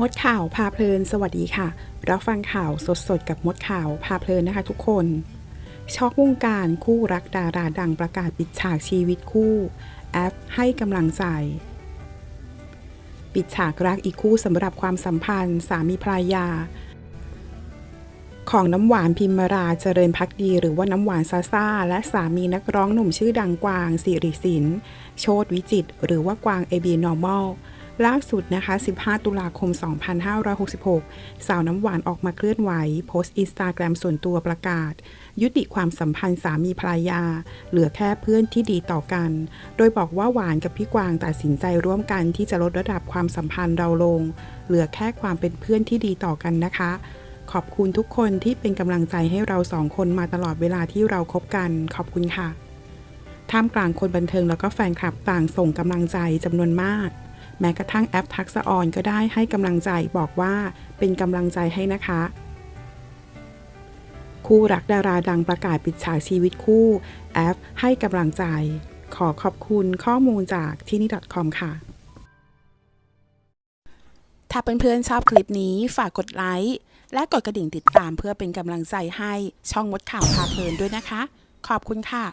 มดข่าวพาเพลินสวัสดีค่ะ รับฟังข่าวสดๆ กับมดข่าวพาเพลินนะคะทุกคน ช็อกวงการคู่รักดาราดังประกาศปิดฉากชีวิตคู่แอปให้กำลังใจ ปิดฉากรักอีกคู่สำหรับความสัมพันธ์ สามีภรรยา ของน้ำหวานพิมราเจริญพักดี หรือว่าน้ำหวานซาซาและสามีนักร้องหนุ่มชื่อดังกวางสิริสิน โชตวิจิตหรือว่ากวาง AB Normal ล่ ล่าสุดนะคะ 15 ตุลาคม 2566 สาวน้ำหวานออกมาเคลื่อนไหว โพสต์อินสตาแกรมส่วนตัวประกาศ ยุติความสัมพันธ์สามีภรรยา เหลือแค่เพื่อนที่ดีต่อกัน โดยบอกว่าหวานกับพี่กวางตัดสินใจร่วมกันที่จะลดระดับความสัมพันธ์เราลง เหลือแค่ความเป็นเพื่อนที่ดีต่อกันนะคะ ขอบคุณทุกคนที่เป็นกำลังใจให้เราสองคนมาตลอดเวลาที่เราคบกัน ขอบคุณค่ะ ท่ามกลางคนบันเทิงแล้วก็แฟนคลับต่างส่งกำลังใจจำนวนมาก แม้กระทั่งแอปทักษะออนก็ได้ให้กำลังใจบอกว่าเป็นกำลังใจให้นะคะ คู่รักดาราดังประกาศปิดฉากชีวิตคู่แอปให้กำลังใจ ขอขอบคุณข้อมูลจากที่นี่ .com ค่ะ ถ้าเพื่อนๆชอบคลิปนี้ฝากกดไลค์และกดกระดิ่งติดตามเพื่อเป็นกำลังใจให้ช่องมดข่าวพาเพลินด้วยนะคะ ขอบคุณค่ะ